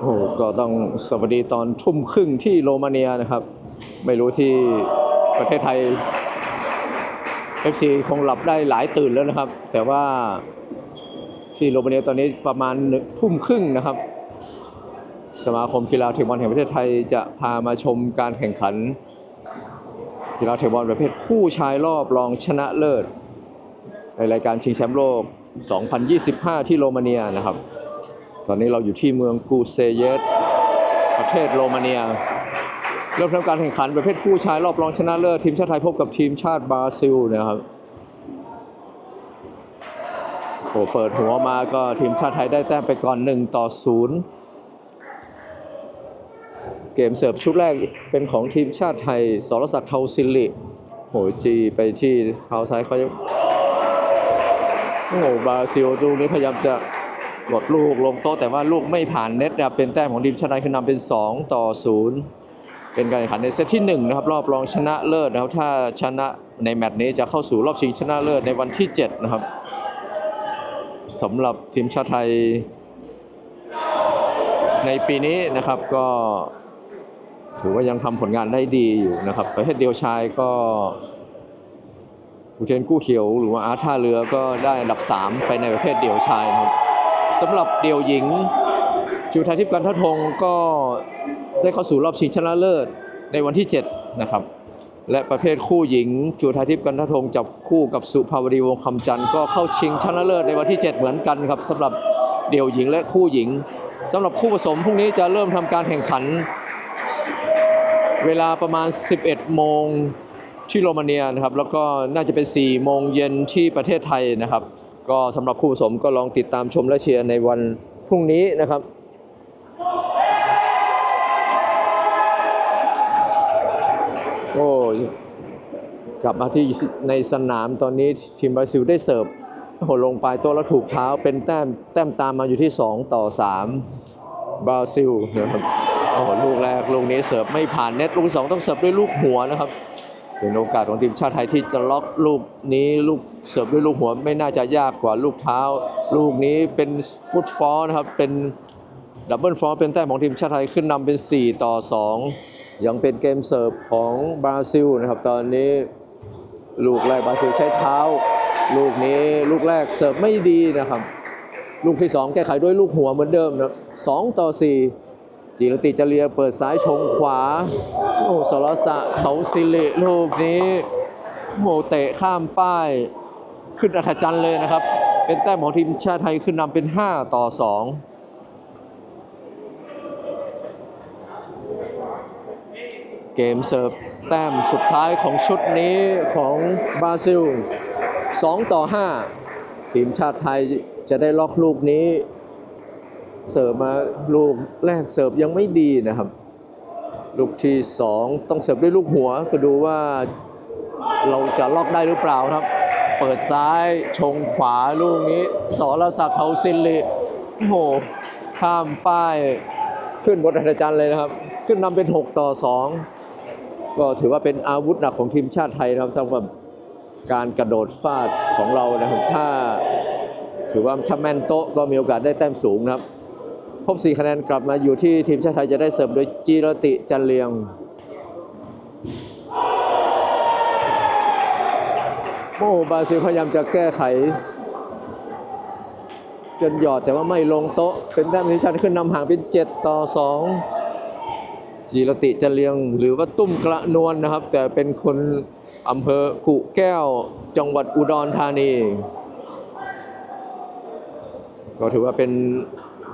โอ้โหก็ต้องสวัสดีตอนทุ่มครึ่งที่โรมาเนียนะครับ ไม่รู้ที่ประเทศไทย FC คงหลับได้หลายตื่นแล้วนะครับ แต่ว่าที่โรมาเนียตอนนี้ประมาณทุ่มครึ่งนะครับ สมาคมกีฬาเทคบอลแห่งประเทศไทยจะพามาชมการแข่งขันกีฬาเทคบอลประเภทคู่ชายรอบรองชนะเลิศ ในรายการชิงแชมป์โลก 2025 ที่โรมาเนียนะครับ ตอนนี้เราอยู่ที่เมืองกูเซเยสประเทศโรมาเนีย เริ่มทำการแข่งขันประเภทคู่ชายรอบรองชนะเลิศทีมชาติไทยพบกับทีมชาติบราซิลนะครับโอ้เปิดหัวมาก็ทีมชาติไทยได้แต้มไปก่อน 1 ต่อ 0 เกมเสิร์ฟชุดแรกเป็นของทีมชาติไทยสรศักดิ์เทาซิลิโหจีไปที่เท้าซ้ายเขาโอ้บราซิลลูนี้พยายามจะ กดลูกลงโต๊ะแต่ว่าลูกไม่ผ่านเน็ตนะครับเป็นแต้มของทีมชาติไทยคือนำเป็น 2 ต่อ 0 เป็นการแข่งขันในเซตที่1นะครับรอบรองชนะเลิศนะครับถ้าชนะในแมตช์นี้จะเข้าสู่รอบชิงชนะเลิศในวันที่ 7 นะครับสำหรับทีมชาติไทย ในปีนี้นะครับก็ถือว่ายังทำผลงานได้ดีอยู่นะครับประเภทเดียวชายก็อุเทนกู้เขียว หรือว่าอาร์ท่าเรือก็ได้อันดับ 3 ไปในประเภทเดียวชายครับ สำหรับเดี่ยวหญิงจูไทยทิพย์กันทัทงก็ได้เข้าสู่รอบชิงชนะเลิศในวันที่ 7 นะครับ และประเภทคู่หญิงจูไทยทิพย์กันทัทงจับคู่กับสุภาวดีวงศ์คำจันทร์ก็เข้าชิงชนะเลิศในวันที่ 7 เหมือนกันครับสำหรับเดี่ยวหญิงและคู่หญิงสำหรับคู่ผสมพรุ่งนี้จะเริ่มทำการแข่งขัน เวลาประมาณ 11 โมงที่โรมาเนียนะครับ แล้วก็น่าจะเป็น 4 โมงเย็นที่ประเทศไทยนะครับ ก็สำหรับคู่ผสมก็ลองติดตามชมและเชียร์ในวันพรุ่งนี้นะครับโอ้กลับมาที่ในสนามตอนนี้ทีมบราซิลได้เสิร์ฟโอ้โหลงปลายโต๊ะแล้วถูกเท้าเป็นแต้มแต้มตามมาอยู่ที่ 2 ต่อ 3 บราซิลนะครับโอ้โหลูกแรกลูกนี้เสิร์ฟไม่ผ่านเน็ตลูกสองต้องเสิร์ฟด้วยลูกหัวนะครับ เป็นโอกาสของทีมชาติไทยที่จะล็อกลูกนี้ลูกเสิร์ฟด้วยลูกหัวไม่น่าจะยากกว่าลูกเท้า ลูกนี้เป็นฟุตฟอลนะครับเป็นดับเบิลฟอลเป็นแต้มของทีมชาติไทยขึ้นนำเป็น 4 ต่อ 2 ยังเป็นเกมเสิร์ฟของบราซิลนะครับ ตอนนี้ลูกแรกบราซิลใช้เท้า ลูกนี้ลูกแรกเสิร์ฟไม่ดีนะครับ ลูกที่ 2 แก้ไขด้วยลูกหัวเหมือนเดิมนะครับ2ต่อ 4 จิรติจเรียเปิดซ้ายชงขวา โอ้สรสะเถาสิริลูกนี้โอ้เตะข้ามป้าย ขึ้นอัธจันทร์เลยนะครับ เป็นแต้มของทีมชาติไทยขึ้นนำเป็น 5 ต่อ 2เกมเสิร์ฟแต้มสุดท้ายของชุดนี้ของบราซิล 2 ต่อ 5 ทีมชาติไทยจะได้ล็อกลูกนี้ เสิร์ฟมาลูกแรกเสิร์ฟยังไม่ดีนะครับ ลูกที่2ต้องเสิร์ฟด้วยลูกหัวก็ดูว่าเราจะล็อกได้หรือเปล่าครับ เปิดซ้ายชงขวาลูกนี้สรศักดิ์เทาซินลิโอ้โหข้ามป้ายขึ้นบนอัศจรรย์เลยนะครับ ขึ้นนำเป็น 6 ต่อ 2 ก็ถือว่าเป็นอาวุธหนักของทีมชาติไทยนะครับสำหรับการกระโดดฟาดของเรานะครับถ้า ถือว่าถ้าแม่นโต๊ะก็มีโอกาสได้แต้มสูงนะครับ ครบ4คะแนนกลับมาอยู่ที่ทีมชาติไทยจะได้เสิร์ฟโดยจีรติจันเลียงโอ้บราซิลพยายามจะแก้ไข จนหยอดแต่ว่าไม่ลงโต๊ะ เป็นแต้มทีมชาติขึ้นนำห่างเป็น 7 ต่อ 2 จีรติจันเลียงหรือว่าตุ้มกระนวลนะครับ แต่เป็นคนอำเภอกุแก้วจังหวัดอุดรธานี ก็ถือว่าเป็น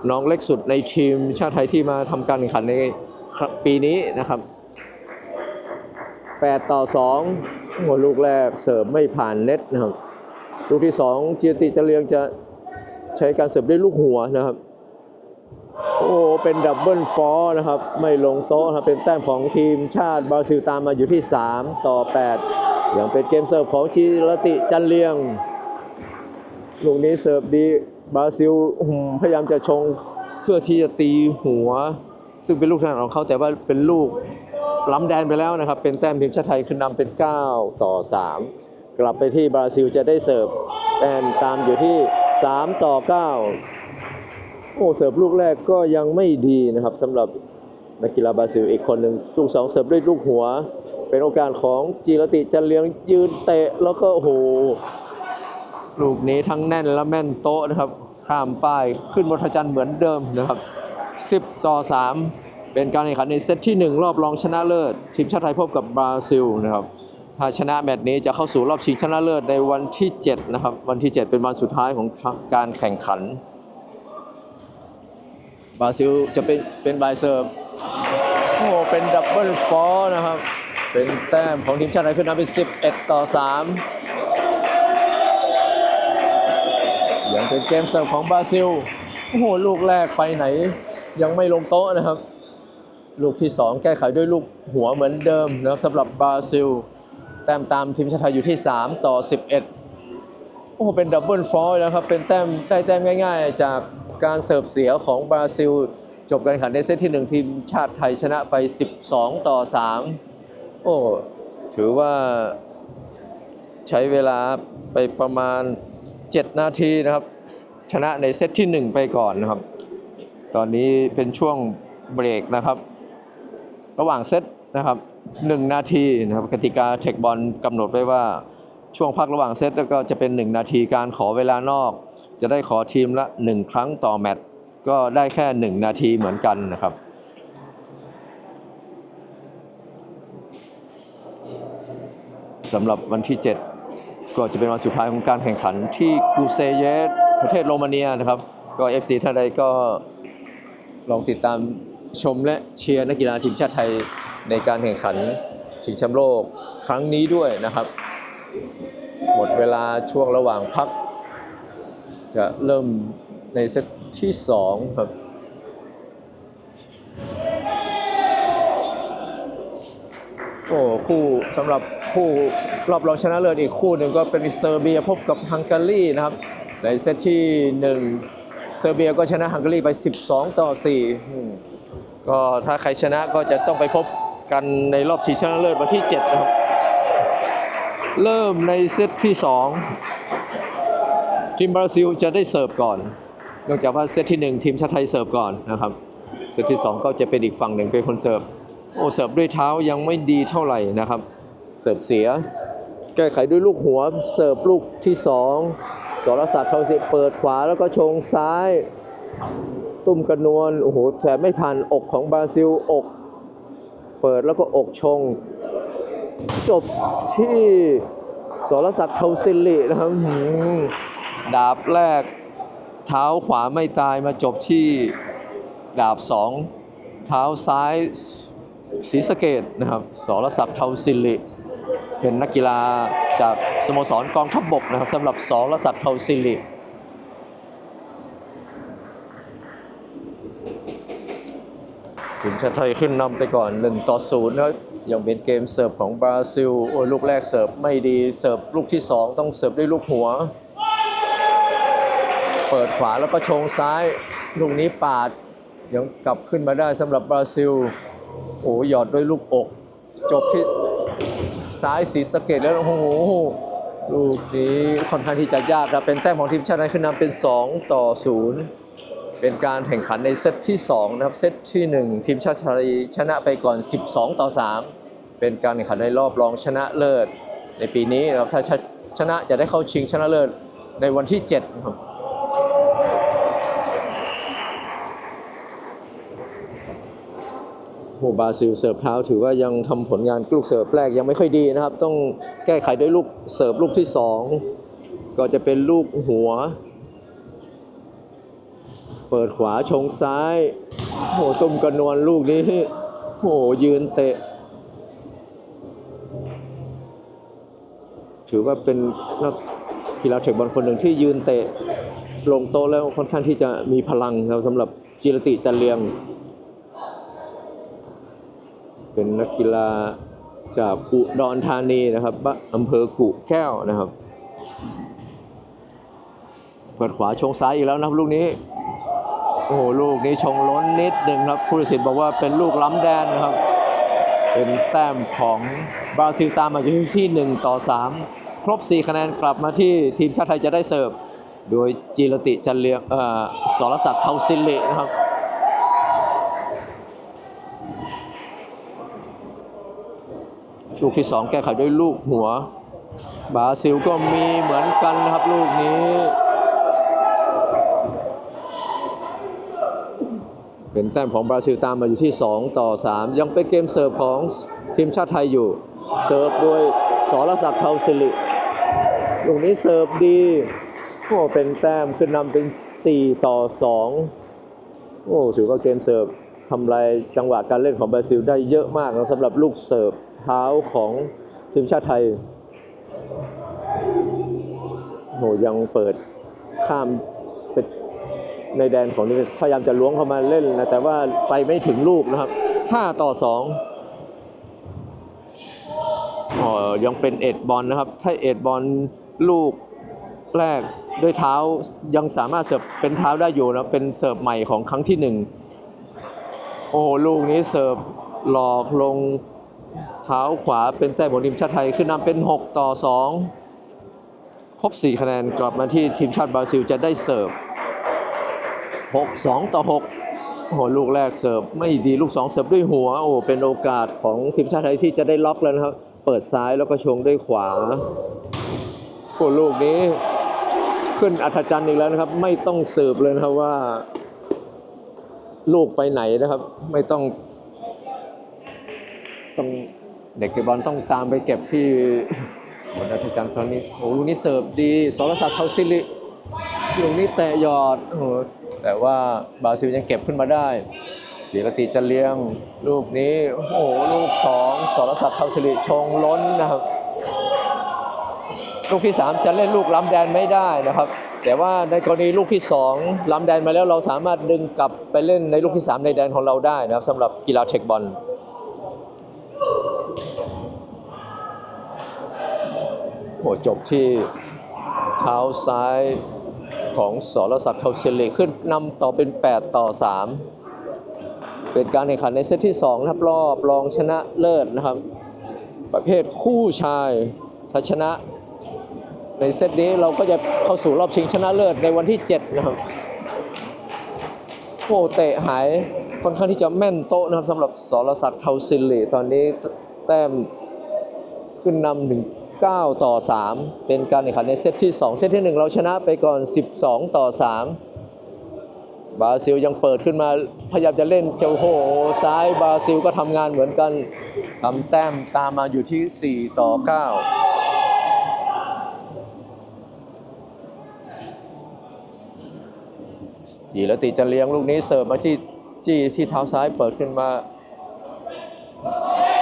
น้องเล็กสุดในทีมชาติไทยที่มาทำการแข่งขันในปีนี้นะครับ 8 ต่อ 2 หัวลูกแรกเสิร์ฟไม่ผ่านเน็ตนะครับ ลูกที่ 2 เจียติจะเลียงจะใช้การเสิร์ฟด้วยลูกหัวนะครับ โอ้เป็นดับเบิลฟอร์นะครับ ไม่ลงโต๊ะครับเป็นแต้มของทีมชาติบราซิลตามมาอยู่ที่ 3 ต่อ 8 อย่างเป็นเกมเสิร์ฟของจีรติจันเลียง ลูกนี้เสิร์ฟดี บราซิลพยายามจะชงเพื่อที่จะตีหัว ซึ่งเป็นลูกถนัดของเขาแต่ว่าเป็นลูกล้ำแดนไปแล้วนะครับ เป็นแต้มทีมชาติไทยขึ้นนำเป็น 9 ต่อ 3 กลับไปที่บราซิลจะได้เสิร์ฟแต้มตามอยู่ที่ 3 ต่อ 9 โอ้เสิร์ฟลูกแรกก็ยังไม่ดีนะครับสำหรับนักกีฬาบราซิลอีกคนหนึ่งลูกสองเสิร์ฟด้วยลูกหัว เป็นโอกาสของจีรติจันเลียงยืนเตะแล้วก็โอ้โห ลูกนี้ทั้งแน่นและแม่นโต๊ะนะครับ ข้ามป้ายขึ้นบนพระจันเหมือนเดิมนะครับ 10 ต่อ 3 เป็นการแข่งขันในเซตที่ 1 รอบรองชนะเลิศ ทีมชาติไทยพบกับบราซิลนะครับถ้าชนะแมตช์นี้จะเข้าสู่รอบชิงชนะเลิศในวันที่ 7 นะครับ วันที่ 7 เป็นวันสุดท้ายของการแข่งขัน บราซิลจะเป็นเป็นบายเซิร์ฟโอ้เป็นดับเบิลฟอร์นะครับ เป็นแต้มของทีมชาติไทยขึ้นนำเป็น11 ต่อ 3 ยังเป็นเกมเสิร์ฟของบราซิล โอ้โห ลูกแรกไปไหน ยังไม่ลงโต๊ะนะครับ ลูกที่ 2 แก้ไขด้วยลูกหัวเหมือนเดิมนะครับสำหรับบราซิล แต้มตามทีมชาติไทยอยู่ที่ 3 ต่อ 11 โอ้โห เป็นดับเบิลฟอร์แล้วครับ เป็นแต้มได้แต้มง่าย ๆ จากการเสิร์ฟเสียของบราซิล จบการแข่งขันในเซตที่ 1 ทีมชาติไทยชนะไป 12 ต่อ 3 โอ้ถือว่าใช้เวลาไปประมาณ 7 นาทีนะครับ ชนะในเซตที่ 1 ไปก่อนนะครับ ตอนนี้เป็นช่วงเบรกนะครับ ระหว่างเซตนะครับ 1 นาทีนะครับกติกาเทคบอลกำหนดไว้ว่าช่วงพักระหว่างเซตก็จะเป็น 1 นาทีการขอเวลานอก จะได้ขอทีมละ 1 ครั้งต่อแมตช์ก็ได้แค่ 1 นาทีเหมือนกันนะครับสำหรับวันที่ 7 ก็จะเป็นวันสุดท้ายของการแข่งขันที่กูเซเยสประเทศโรมาเนียนะครับ ก็ FC ท่านใดก็ลองติดตามชมและเชียร์นักกีฬาทีมชาติไทยในการแข่งขันชิงแชมป์โลกครั้งนี้ด้วยนะครับ หมดเวลาช่วงระหว่างพัก จะเริ่มในเซตที่2ครับโอ้คู่สำหรับคู่ รอบรองชนะเลิศอีกคู่หนึ่งก็เป็นเซอร์เบียพบกับฮังการีนะครับ ในเซตที่ 1 เซอร์เบียก็ชนะฮังการีไป 12 ต่อ 4 ก็ถ้าใครชนะก็จะต้องไปพบกันในรอบชิงชนะเลิศวันที่ 7 นะครับ เริ่มในเซตที่ 2 ทีมบราซิลจะได้เสิร์ฟก่อนเนื่องจากว่าเซตที่ 1 ทีมชาติไทยเสิร์ฟก่อนนะครับเซตที่ 2 ก็จะเป็นอีกฝั่งหนึ่งเป็นคนเสิร์ฟโอ้เสิร์ฟด้วยเท้ายังไม่ดีเท่าไหร่นะครับ เสิร์ฟเสีย แก้ไขด้วยลูกหัวเสิร์ฟลูกที่2สรศักดิ์เทาสิเปิดขวาแล้วก็ชงซ้าย ตุ้มกระนวลโอ้โหแต่ไม่ผ่านอกของบราซิลอก เปิดแล้วก็อกชง จบที่สรศักดิ์เทาสิรินะครับหืมดาบแรก เท้าขวาไม่ตายมาจบที่ดาบสองเท้าซ้ายศรีสะเกดนะครับสรศักดิ์เทาสิริ เป็นนักกีฬาจากสโมสรกองทัพบบกนะครับสำหรับสองรศักดิ์เทาสิริทีมชาติไทยขึ้นนำไปก่อน 1 ต่อ0นะครับยังเป็นเกมเสิร์ฟของบราซิล โอ้ลูกแรกเสิร์ฟไม่ดีเสิร์ฟลูกที่ 2 ต้องเสิร์ฟด้วยลูกหัว เปิดขวาแล้วก็ชงซ้าย ลูกนี้ปาด ยังกลับขึ้นมาได้สำหรับบราซิล โอ้หยอดด้วยลูกอก จบที่ ซ้ายสีสะเกตแล้วโอ้โหลูกนี้ค่อนข้างที่จะยากครับเป็นแต้มของทีมชาติไทยขึ้นนำเป็น 2 ต่อ 0 เป็นการแข่งขันในเซตที่ 2 นะครับ เซตที่ 1 ทีมชาติไทยชนะไปก่อน 12 ต่อ 3 เป็นการแข่งขันในรอบรองชนะเลิศ ในปีนี้นะครับถ้าชนะจะได้เข้าชิงชนะเลิศในวันที่7ครับ โหบราซิลเสิร์ฟเท้าถือว่ายังทำผลงานลูกเสิร์ฟแรกยังไม่ค่อยดีนะครับ ต้องแก้ไขด้วยลูกเสิร์ฟลูกที่ 2 ก็จะเป็นลูกหัว เปิดขวาชงซ้ายโหตุ้มกระนวลลูกนี้โหยืนเตะ ถือว่าเป็นนักกีฬาเทคบอลคนหนึ่งที่ยืนเตะลงโต๊ะแล้วค่อนข้างที่จะมีพลังนะครับสำหรับจิรติจันเลียง เป็นนักกีฬาจากอุดรธานีนะครับบะอำเภอกุแก้วนะครับ เปิดขวาชงซ้ายอีกแล้วนะครับลูกนี้ โอ้โหลูกนี้ชงล้นนิดหนึ่งครับผู้ตัดสินบอกว่าเป็นลูกล้ำแดนนะครับ เป็นแต้มของบราซิลตามมาอยู่ที่ 1 ต่อ 3 ครบ 4 คะแนนกลับมาที่ทีมชาติไทยจะได้เสิร์ฟ โดยจีรติจันเลียงเอ่อสรศักดิ์เทาซิลเลนะครับ ลูกที่สองแก้ไขด้วยลูกหัว บราซิลก็มีเหมือนกันนะครับลูกนี้ เป็นแต้มของบราซิลตามมาอยู่ที่ 2 ต่อ 3 ยังเป็นเกมเสิร์ฟของทีมชาติไทยอยู่ เสิร์ฟโดยสรศักดิ์เทาสิริลูกนี้เสิร์ฟดีโอ้เป็นแต้มขึ้นนำเป็น 4 ต่อ 2 โอ้ถือว่าเกมเสิร์ฟ ทำลายจังหวะการเล่นของบราซิลได้เยอะมากนะสำหรับลูกเสิร์ฟเท้าของทีมชาติไทยโหยังเปิดข้ามเป็นในแดนของนี่พยายามจะล้วงเข้ามาเล่นนะแต่ว่าไปไม่ถึงลูกนะครับ 5 ต่อ2อ๋อยังเป็นเอ็ดบอลนะครับ ถ้าเอ็ดบอลลูกแรกด้วยเท้ายังสามารถเสิร์ฟเป็นเท้าได้อยู่นะเป็นเสิร์ฟใหม่ของครั้งที่หนึ่ง โอ้ลูกนี้เสิร์ฟหลอกลงเท้าขวาเป็นแต้มของทีมชาติไทยขึ้นนำเป็น 6 ต่อ 2 ครบ 4 คะแนนกลับมาที่ทีมชาติบราซิลจะได้เสิร์ฟ 6 2 ต่อ 6 โอ้โหลูกแรกเสิร์ฟไม่ดีลูก 2 เสิร์ฟด้วยหัว โอ้เป็นโอกาสของทีมชาติไทยที่จะได้ล็อกแล้วนะครับ เปิดซ้ายแล้วก็ชงด้วยขวาโอ้ลูกนี้ขึ้นอัธจันทร์อีกแล้วนะครับ ไม่ต้องสืบเลยนะครับว่า ลูกไปไหนนะครับ ไม่ต้องต้องเด็กเก็บบอลต้องตามไปเก็บที่บนอัธจันทร์ตอนนี้โอ้ลูกนี้เสิร์ฟดีสรศักดิ์เขาซิลิลูกนี้แตะยอดโอ้แต่ว่าบราซิลยังเก็บขึ้นมาได้ศิรติจะเลี้ยงลูกนี้โอ้โหลูกสองสรศักดิ์เขาซิลิชงล้นนะครับ ลูกที่3จะเล่นลูกล้ำแดนไม่ได้นะครับ แต่ว่าในกรณีลูกที่ 2ล้ำแดนมาแล้วเราสามารถดึงกลับไปเล่นในลูกที่ 3 ในแดนของเราได้นะครับสำหรับกีฬาเทคบอลโหจบที่เท้าซ้ายของสรศักดิ์เทาเซเลขึ้นนำต่อเป็น 8 ต่อ 3 เป็นการแข่งขันในเซตที่2นะครับรอบรองชนะเลิศนะครับ ประเภทคู่ชายถ้าชนะ ในเซตนี้เราก็จะเข้าสู่รอบชิงชนะเลิศในวันที่ 7 นะครับ โอ้เตะหายค่อนข้างที่จะแม่นโต๊ะนะครับสำหรับสรศักดิ์เทาซิลีตอนนี้แต้มขึ้นนำถึง 9 ต่อ 3 เป็นการแข่งขันในเซตที่ 2 เซตที่ 1 เราชนะไปก่อน 12 ต่อ 3 บราซิลยังเปิดขึ้นมาพยายามจะเล่นเจ้าโหซ้ายบราซิลก็ทำงานเหมือนกันทำแต้มตามมาอยู่ที่ 4 ต่อ 9 จีรติจะเลี้ยงลูกนี้เสิร์ฟมาที่จี้ที่เท้าซ้ายเปิดขึ้นมา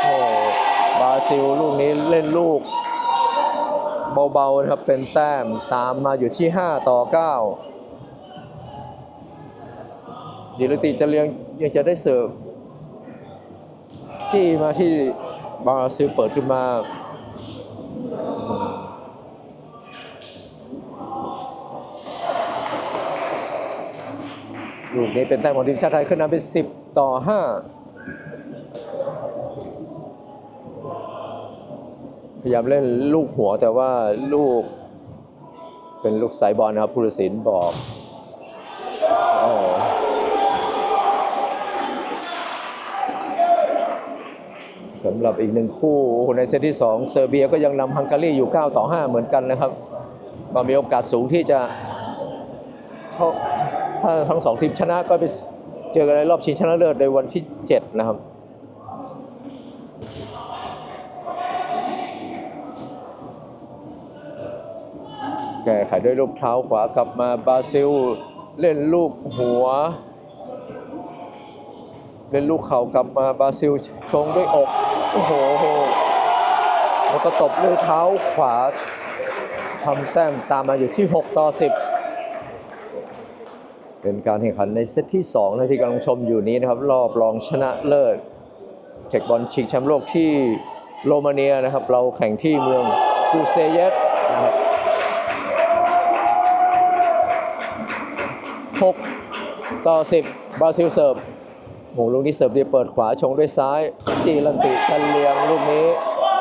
โอ้บราซิลลูกนี้เล่นลูก เบาๆนะครับเป็นแต้มตามมาอยู่ที่ 5 ต่อ9ศิริติจะเลี้ยงยังจะได้เสิร์ฟจี้มาที่บราซิลเปิดขึ้นมา ลูกนี้เป็นแต้มของทีมชาติไทยขึ้นนำเป็น 10 ต่อ 5 พยายามเล่นลูกหัวแต่ว่าลูก เป็นลูกสายบอลนะครับผู้ตัดสินบอกสำหรับอีกหนึ่งคู่ในเซตที่ 2 เซอร์เบียก็ยังนำฮังการีอยู่ 9 ต่อ 5 เหมือนกันนะครับ ก็มีโอกาสสูงที่จะเข้า ถ้าทั้งสองทีมชนะก็ไปเจอกันในรอบชิงชนะเลิศในวันที่ 7 นะครับแก้ไขด้วยลูกเท้าขวากลับมาบราซิล เล่นลูกหัว เล่นลูกเข่ากลับมาบราซิลชงด้วยอกโอ้โหแล้วก็ตบด้วยเท้าขวาทำแต้มตามมาอยู่ที่ 6 ต่อ 10 เป็นการแข่งขันในเซตที่2นะที่กำลังชมอยู่นี้นะครับ รอบรองชนะเลิศเทคบอลชิงแชมป์โลกที่โรมาเนียนะครับ เราแข่งที่เมืองกูเซเยสนะครับ6ต่อ10บราซิลเสิร์ฟโหลูกนี้เสิร์ฟดีเปิดขวาชงด้วยซ้าย จีรันติจันเลียงลูกนี้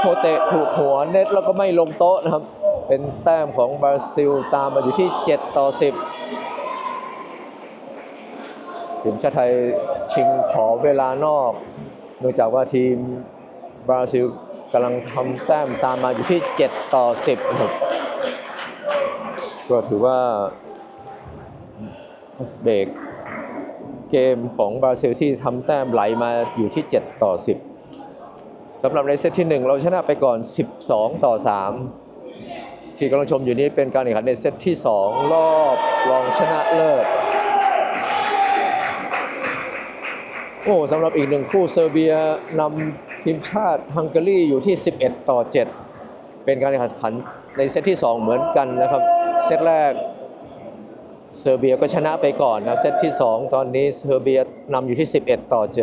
โฮเตะถูกหัวเน็ตแล้วก็ไม่ลงโต๊ะนะครับ เป็นแต้มของบราซิลตามมาอยู่ที่ 7 ต่อ 10 ทีมชาติไทยชิงขอเวลานอกเนื่องจากว่าทีมบราซิลกำลังทำแต้มตามมาอยู่ที่ 7 ต่อ 10ครับก็ถือว่าเบรกเกมของบราซิลที่ทำแต้มไหลมาอยู่ที่ 7 ต่อ 10สำหรับในเซตที่ 1 เราชนะไปก่อน 12 ต่อ 3 ที่กำลังชมอยู่นี้เป็นการแข่งขันในเซตที่ 2 รอบรองชนะเลิศ โอ้สำหรับอีกหนึ่งคู่เซอร์เบียนำทีมชาติฮังการีอยู่ที่ 11 ต่อ 7 เป็นการแข่งขันในเซตที่ 2 เหมือนกันนะครับ เซตแรกเซอร์เบียก็ชนะไปก่อนนะเซตที่ 2 ตอนนี้เซอร์เบียนำอยู่ที่ 11 ต่อ7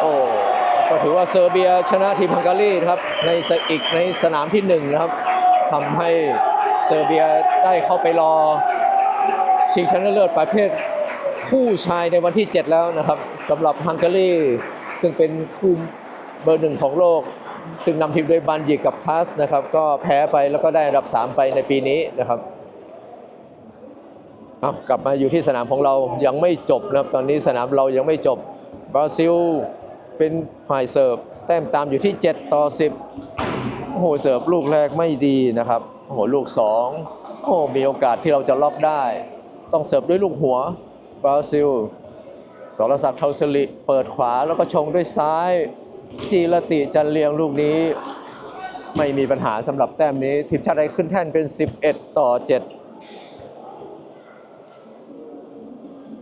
โอ้ก็ถือว่าเซอร์เบียชนะทีมฮังการีนะครับในอีกในสนามที่1นะครับทำให้เซอร์เบียได้เข้าไปรอ ชิงชนะเลิศประเภทคู่ชายในวันที่ 7 แล้วนะครับสำหรับฮังการีซึ่งเป็นคู่เบอร์หนึ่งของโลก ซึ่งนำทีมโดยบันยิกกับคลาสนะครับ ก็แพ้ไปแล้วก็ได้อันดับ 3 ไปในปีนี้นะครับเอากลับมาอยู่ที่สนามของเรายังไม่จบนะครับ ตอนนี้สนามเรายังไม่จบบราซิลเป็นฝ่ายเสิร์ฟแต้มตามอยู่ที่ 7 ต่อ 10 โอ้โหเสิร์ฟลูกแรกไม่ดีนะครับ โอ้โหลูก 2 โอ้โหมีโอกาสที่เราจะล็อกได้ ต้องเสิร์ฟด้วยลูกหัวบราซิลสรศักดิ์เทาสลิเปิดขวาแล้วก็ชงด้วยซ้าย จีรติจันเลียงลูกนี้ ไม่มีปัญหาสำหรับแต้มนี้ ทีมชาติไทยขึ้นแท่นเป็น 11 ต่อ 7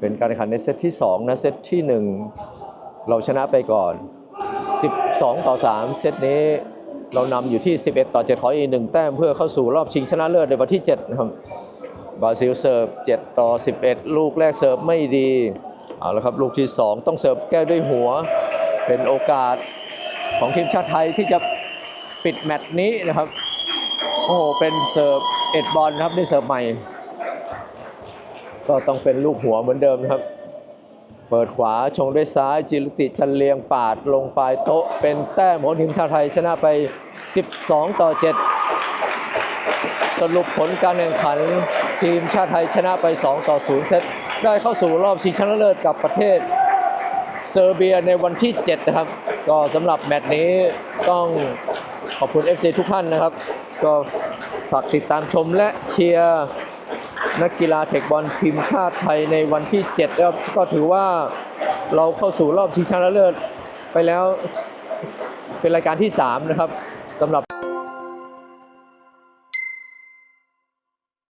เป็นการแข่งขันในเซตที่ 2 นะเซตที่ 1 เราชนะไปก่อน 12 ต่อ 3 เซตนี้เรานำอยู่ที่ 11 ต่อ 7 ขออีกหนึ่งแต้มเพื่อเข้าสู่รอบชิงชนะเลิศในวันที่ 7 นะครับ บราซิลเสิร์ฟ7ต่อ 11 ลูกแรกเสิร์ฟไม่ดีเอาละครับลูกที่ 2 ต้องเสิร์ฟแก้ด้วยหัว เป็นโอกาสของทีมชาติไทยที่จะปิดแมตช์นี้นะครับ โอ้โหเป็นเสิร์ฟเอ็ดบอลครับได้เสิร์ฟใหม่ ก็ต้องเป็นลูกหัวเหมือนเดิมนะครับ เปิดขวาชงด้วยซ้ายจิรติจันเลียงปาดลงปลายโต๊ะ เป็นแต้มของทีมชาติไทยชนะไป 12 ต่อ 7 สรุปผลการแข่งขัน ทีมชาติไทยชนะไป 2 ต่อ 0 เซต ได้เข้าสู่รอบชิงชนะเลิศกับประเทศเซอร์เบียในวันที่ 7 นะครับ ก็สำหรับแมตช์นี้ต้องขอบคุณ FC ทุกท่านนะครับ ก็ฝากติดตามชมและเชียร์นักกีฬาเทคบอลทีมชาติไทยในวันที่7แล้วก็ถือว่าเราเข้าสู่รอบชิงชนะเลิศไปแล้วเป็นรายการที่ 3 นะครับสำหรับ